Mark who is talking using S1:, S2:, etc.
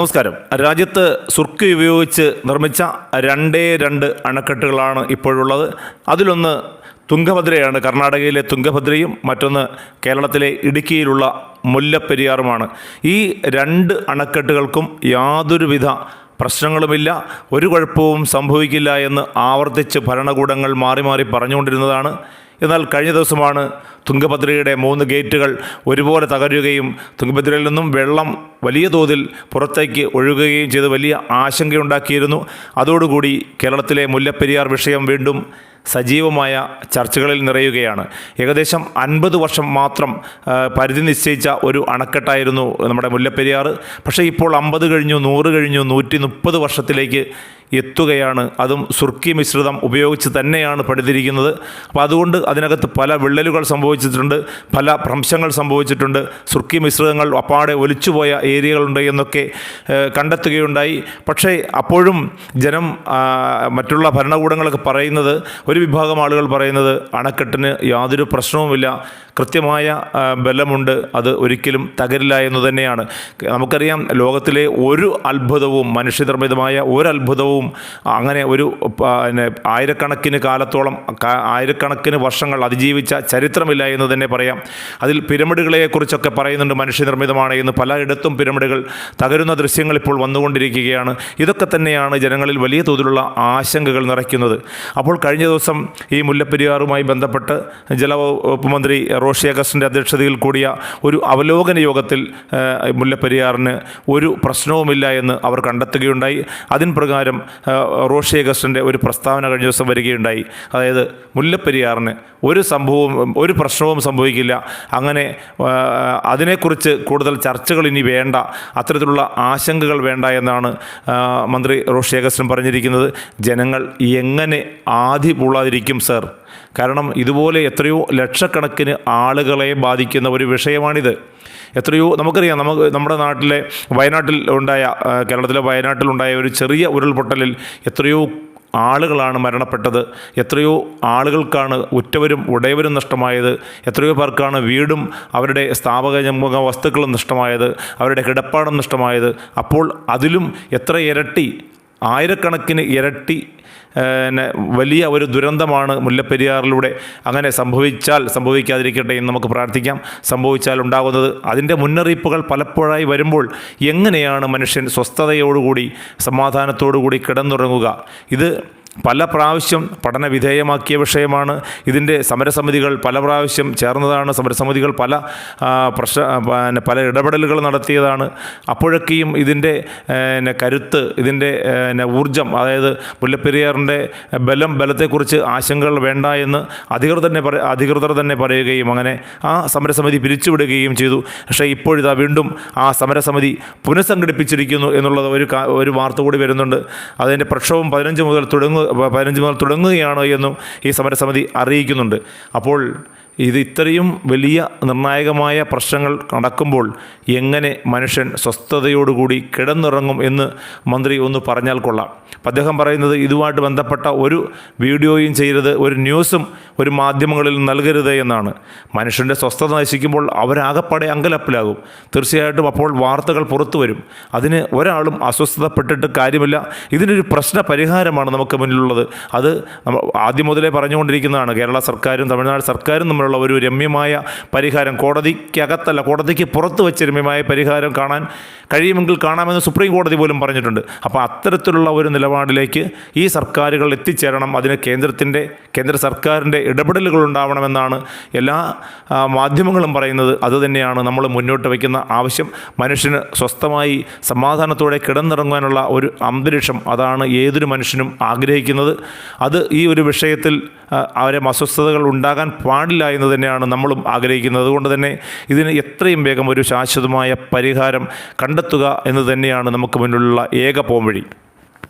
S1: നമസ്കാരം. രാജ്യത്ത് സുർക്ക് ഉപയോഗിച്ച് നിർമ്മിച്ച രണ്ടേ രണ്ട് അണക്കെട്ടുകളാണ് ഇപ്പോഴുള്ളത്. അതിലൊന്ന് തുങ്കഭദ്രയാണ് കർണാടകയിലെ തുങ്കഭദ്രയും മറ്റൊന്ന് കേരളത്തിലെ ഇടുക്കിയിലുള്ള മുല്ലപ്പെരിയാറുമാണ്. ഈ രണ്ട് അണക്കെട്ടുകൾക്കും യാതൊരുവിധ പ്രശ്നങ്ങളുമില്ല. ഒരു കുഴപ്പവും സംഭവിക്കില്ല എന്ന് ആവർത്തിച്ച് ഭരണകൂടങ്ങൾ മാറി മാറി പറഞ്ഞുകൊണ്ടിരുന്നതാണ് എന്നാൽ കഴിഞ്ഞ ദിവസമാണ് തുങ്കഭദ്രയുടെ മൂന്ന് ഗേറ്റുകൾ ഒരുപോലെ തകരുകയും തുങ്കഭദ്രയിൽ നിന്നും വെള്ളം വലിയ തോതിൽ പുറത്തേക്ക് ഒഴുകുകയും ചെയ്ത് വലിയ ആശങ്കയുണ്ടാക്കിയിരുന്നു. അതോടുകൂടി കേരളത്തിലെ മുല്ലപ്പെരിയാർ വിഷയം വീണ്ടും സജീവമായ ചർച്ചകളിൽ നിറയുകയാണ്. ഏകദേശം അൻപത് വർഷം മാത്രം പരിധി നിശ്ചയിച്ച ഒരു അണക്കെട്ടായിരുന്നു നമ്മുടെ മുല്ലപ്പെരിയാർ. പക്ഷേ ഇപ്പോൾ അമ്പത് കഴിഞ്ഞു നൂറ് കഴിഞ്ഞു നൂറ്റി വർഷത്തിലേക്ക് എത്തുകയാണ്. അതും സുർക്കി മിശ്രിതം ഉപയോഗിച്ച് തന്നെയാണ് പണിതിരിക്കുന്നത്. അപ്പോൾ അതുകൊണ്ട് അതിനകത്ത് പല വിള്ളലുകൾ സംഭവിച്ചിട്ടുണ്ട് പല ഭ്രംശങ്ങൾ സംഭവിച്ചിട്ടുണ്ട്. സുർക്കി മിശ്രിതങ്ങൾ അപ്പാടെ ഒലിച്ചുപോയ ഏരിയകളുണ്ട് എന്നൊക്കെ കണ്ടെത്തുകയുണ്ടായി. പക്ഷേ അപ്പോഴും ജനം മറ്റുള്ള ഭരണകൂടങ്ങളൊക്കെ പറയുന്നത് ഒരു വിഭാഗം ആളുകൾ പറയുന്നത് അണക്കെട്ടിന് യാതൊരു പ്രശ്നവുമില്ല കൃത്യമായ ബലമുണ്ട്. അത് ഒരിക്കലും തകരില്ല എന്ന് തന്നെയാണ്. നമുക്കറിയാം ലോകത്തിലെ ഒരു അത്ഭുതവും മനുഷ്യനിർമ്മിതമായ ഒരു അത്ഭുതവും അങ്ങനെ ഒരു പിന്നെ ആയിരക്കണക്കിന് കാലത്തോളം ആയിരക്കണക്കിന് വർഷങ്ങൾ അതിജീവിച്ച ചരിത്രമില്ല എന്ന് തന്നെ പറയാം. അതിൽ പിരമിഡുകളെക്കുറിച്ചൊക്കെ പറയുന്നുണ്ട് മനുഷ്യനിർമ്മിതമാണ് എന്ന്. പലയിടത്തും പിരമിഡുകൾ തകരുന്ന ദൃശ്യങ്ങൾ ഇപ്പോൾ വന്നുകൊണ്ടിരിക്കുകയാണ്. ഇതൊക്കെ തന്നെയാണ് ജനങ്ങളിൽ വലിയ തോതിലുള്ള ആശങ്കകൾ നിറയ്ക്കുന്നത്. അപ്പോൾ കഴിഞ്ഞ ദിവസം ഈ മുല്ലപ്പെരിയാറുമായി ബന്ധപ്പെട്ട് ജലവകുപ്പ് മന്ത്രി റോഷി അഗസ്റ്റിന്റെ അധ്യക്ഷതയിൽ കൂടിയ ഒരു അവലോകന യോഗത്തിൽ മുല്ലപ്പെരിയാറിന് ഒരു പ്രശ്നവുമില്ല എന്ന് അവർ കണ്ടെത്തുകയുണ്ടായി. അതിൻ പ്രകാരം റോഷി അഗസ്റ്റിന്റെ ഒരു പ്രസ്താവന കഴിഞ്ഞ ദിവസം വരികയുണ്ടായി. അതായത് മുല്ലപ്പെരിയാറിന് ഒരു സംഭവവും ഒരു പ്രശ്നവും സംഭവിക്കില്ല. അങ്ങനെ അതിനെക്കുറിച്ച് കൂടുതൽ ചർച്ചകൾ ഇനി വേണ്ട അത്തരത്തിലുള്ള ആശങ്കകൾ വേണ്ട എന്നാണ് മന്ത്രി റോഷി അഗസ്റ്റിൻ പറഞ്ഞിരിക്കുന്നത്. ജനങ്ങൾ എങ്ങനെ ആധി പൂളാതിരിക്കും സർ? കാരണം ഇതുപോലെ എത്രയോ ലക്ഷക്കണക്കിന് ആളുകളെ ബാധിക്കുന്ന ഒരു വിഷയമാണിത്. എത്രയോ നമുക്കറിയാം നമുക്ക് നമ്മുടെ നാട്ടിലെ വയനാട്ടിൽ ഉണ്ടായ കേരളത്തിലെ വയനാട്ടിലുണ്ടായ ഒരു ചെറിയ ഉരുൾപൊട്ടലിൽ എത്രയോ ആളുകളാണ് മരണപ്പെട്ടത്. എത്രയോ ആളുകൾക്കാണ് ഉറ്റവരും ഉടയവരും നഷ്ടമായത്. എത്രയോ പേർക്കാണ് വീടും അവരുടെ സ്ഥാപക വസ്തുക്കളും നഷ്ടമായത്. അവരുടെ കിടപ്പാടം നഷ്ടമായത്. അപ്പോൾ അതിലും എത്ര ഇരട്ടി ആയിരക്കണക്കിന് ഇരട്ടി വലിയ ഒരു ദുരന്തമാണ് മുല്ലപ്പെരിയാറിലൂടെ അങ്ങനെ സംഭവിച്ചാൽ സംഭവിക്കാതിരിക്കട്ടെ എന്ന് നമുക്ക് പ്രാർത്ഥിക്കാം. സംഭവിച്ചാൽ ഉണ്ടാകുന്നത് അതിന്റെ മുന്നറിയിപ്പുകൾ പലപ്പോഴായി വരുമ്പോൾ എങ്ങനെയാണ് മനുഷ്യൻ സ്വസ്ഥതയോടുകൂടി സമാധാനത്തോടുകൂടി കിടന്നുറങ്ങുക? ഇത് പല പ്രാവശ്യം പഠന വിധേയമാക്കിയ വിഷയമാണ്. ഇതിന്റെ സമരസമിതികൾ പല പ്രാവശ്യം ചേർന്നതാണ്. സമരസമിതികൾ പല പ്രശ്ന പല ഇടപെടലുകൾ നടത്തിയതാണ്. അപ്പോഴൊക്കെയും ഇതിന്റെ കരുത്ത് ഇതിന്റെ ഊർജം അതായത് മുല്ലപ്പെരിയാറിന്റെ ബലം ബലത്തെക്കുറിച്ച് ആശങ്കകൾ വേണ്ട എന്ന് അധികൃതർ തന്നെ പറ അധികൃതർ തന്നെ പറയുകയും അങ്ങനെ ആ സമരസമിതി പിരിച്ചുവിടുകയും ചെയ്തു. പക്ഷേ ഇപ്പോഴിതാ വീണ്ടും ആ സമരസമിതി പുനഃസംഘടിപ്പിച്ചിരിക്കുന്നു എന്നുള്ളത് ഒരു ഒരു വാർത്ത കൂടി വരുന്നുണ്ട്. അതിന്റെ പ്രക്ഷോഭം പതിനഞ്ച് മുതൽ തുടങ്ങുക പതിനഞ്ച് മുതൽ തുടങ്ങുകയാണ് എന്നും ഈ സമരസമിതി അറിയിക്കുന്നുണ്ട്. അപ്പോൾ ഇത് ഇത്രയും വലിയ നിർണായകമായ പ്രശ്നങ്ങൾ നടക്കുമ്പോൾ എങ്ങനെ മനുഷ്യൻ സ്വസ്ഥതയോടുകൂടി കിടന്നുറങ്ങും എന്ന് മന്ത്രി ഒന്ന് പറഞ്ഞാൽ കൊള്ളാം. അപ്പം അദ്ദേഹം പറയുന്നത് ഇതുമായിട്ട് ബന്ധപ്പെട്ട ഒരു വീഡിയോയും ചെയ്യരുത് ഒരു ന്യൂസും ഒരു മാധ്യമങ്ങളിൽ നൽകരുത് എന്നാണ്. മനുഷ്യന്റെ സ്വസ്ഥത നശിക്കുമ്പോൾ അവരാകപ്പാടെ അങ്കലപ്പിലാകും. തീർച്ചയായിട്ടും അപ്പോൾ വാർത്തകൾ പുറത്തു വരും. അതിന് ഒരാളും അസ്വസ്ഥതപ്പെട്ടിട്ട് കാര്യമില്ല. ഇതിനൊരു പ്രശ്ന പരിഹാരമാണ് നമുക്ക് മുന്നിലുള്ളത്. അത് ആദ്യം മുതലേ പറഞ്ഞുകൊണ്ടിരിക്കുന്നതാണ്. കേരള സർക്കാരും തമിഴ്നാട് സർക്കാരും തമ്മിലുള്ള ഒരു രമ്യമായ പരിഹാരം കോടതിക്കകത്തല്ല കോടതിക്ക് പുറത്ത് വെച്ച് രമ്യമായ പരിഹാരം കാണാൻ കഴിയുമെങ്കിൽ കാണാമെന്ന് സുപ്രീം കോടതി പോലും പറഞ്ഞിട്ടുണ്ട്. അപ്പോൾ അത്തരത്തിലുള്ള ഒരു നിലപാടിലേക്ക് ഈ സർക്കാരുകൾ എത്തിച്ചേരണം. അതിന് കേന്ദ്രത്തിന്റെ കേന്ദ്ര സർക്കാരിന്റെ ഇടപെടലുകൾ ഉണ്ടാവണമെന്നാണ് എല്ലാ മാധ്യമങ്ങളും പറയുന്നത്. അതുതന്നെയാണ് നമ്മൾ മുന്നോട്ട് വയ്ക്കുന്ന ആവശ്യം. മനുഷ്യന് സ്വസ്ഥമായി സമാധാനത്തോടെ കിടന്നിറങ്ങാനുള്ള ഒരു അന്തരീക്ഷം അതാണ് ഏതൊരു മനുഷ്യനും ആഗ്രഹിക്കുന്നത്. അത് ഈ ഒരു വിഷയത്തിൽ അവരെ അസ്വസ്ഥതകൾ ഉണ്ടാകാൻ പാടില്ല എന്ന് തന്നെയാണ് നമ്മളും ആഗ്രഹിക്കുന്നത്. അതുകൊണ്ട് തന്നെ ഇതിന് എത്രയും വേഗം ഒരു ശാശ്വതമായ പരിഹാരം കണ്ടെത്തുക എന്ന് തന്നെയാണ് നമുക്ക് മുന്നിലുള്ള ഏക പോംവഴി.